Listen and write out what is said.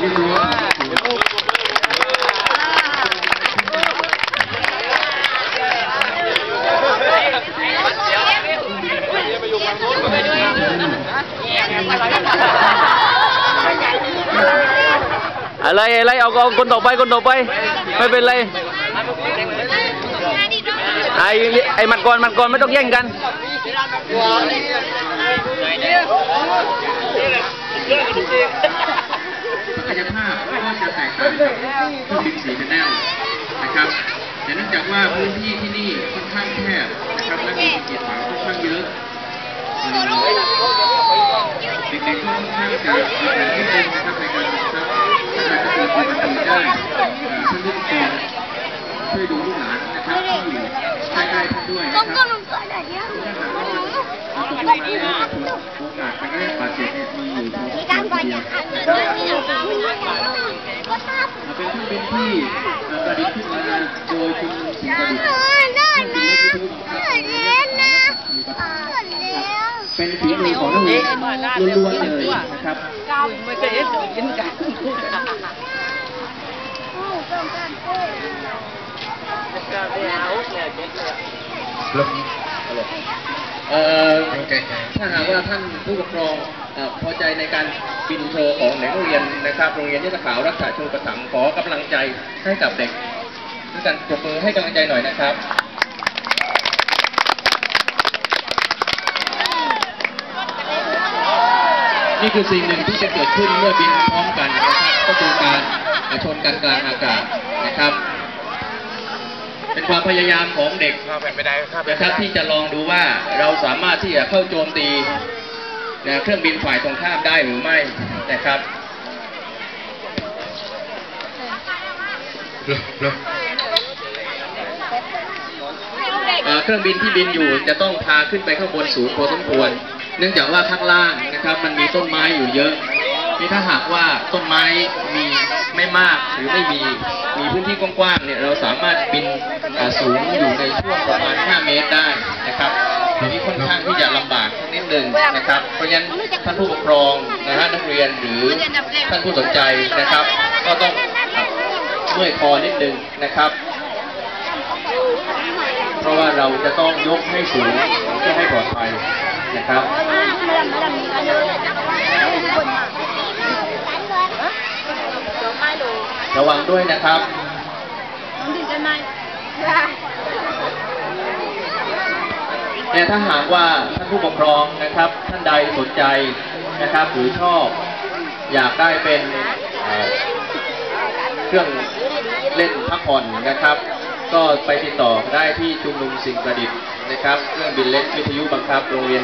เรียบร้อยครับอะไรอะไรเอาเอาคนต่อไปคนต่อไปไม่เ14ชแนลนะครับแต่เนื่องจากว่าพื้นที่ที่นี่ค่อนข้างแคบนะครับและมีกีจกรรมค่อนข้างเยอะเด็กๆก็ค่อนข้างจะมีแรงที่เองนะครับในการทำครับถ้าจะเป็นคนได้ท่านลูกตองช่วยดูลูกหลานนะครับที่อยู่ใกล้ๆท่านด้วยนะครับโอกาสการได้บาดเจ็บมีอยู่เพียงเดียว ăn นะ rồi ครับ đó Mình có sắp เป็นเครื่องบินที่เอ่อประดิษฐ์ขึ้นมาโดยคุณสิงห์ประดิษฐ์ Nó nó nó Lên nè Lên เป็นฝีมือของนักเรียนล้วนๆเลยนะครับเอ่ อถ้าหากว่าท่านผู้ปกครองพอใจในการบินโชว์ของเด็กนักเรียนนะครับโรงเรียนยศขาวรักษาชูประถมภ์ขอกำลังใจให้กับเด็กด้วยกันปรบมือให้กำลังใจหน่อยนะครับนี่คือสิ่งหนึ่งที่จะเกิดขึ้นเมื่อบินพร้อมกันนะครับก็คือการชนกันกลางอากาศนะครับ เป็นความพยายามของเด็กนะครับที่จะลองดูว่าเราสามารถที่จะเข้าโจมตีนะเครื่องบินฝ่ายตรงข้ามได้หรือไม่นะครับเอ่อเครื่องบินที่บินอยู่จะต้องพาขึ้นไปข้างบนสูงพอสมควร เนื่องจากว่าข้างล่างนะครับ มันมีต้นไม้อยู่เยอะ นี่ถ้าหากว่าต้นไม้มีไม่มากหรือไม่มีมีพื้นที่กว้างๆเนี่ยเราสามารถบินสูงอยู่ในช่วงประมาณ 5 เมตรได้นะครับอันนี้ค่อนข้างที่จะลำบากนิดนึงนะครับ เพราะฉะนั้นท่านผู้ปกครองนะฮะนักเรียนหรือท่านผู้สนใจนะครับ ก็ต้องอะเมื่อยคอนิดนึงนะครับ เพราะว่าเราจะต้องยกให้สูงเพื่อให้ปลอดภัยนะครับ ระวังด้วยนะครับแต่ถ้าหากว่าท่านผู้ปกครองนะครับ ท่านใดสนใจนะครับ หรือชอบ อยากได้เป็นเอ่อเครื่องเล่นพักผ่อนนะครับ ก็ไปติดต่อได้ที่ชุมนุมสิ่งประดิษฐ์นะครับ เครื่องบินเล็กวิทยุบังคับโรงเรียน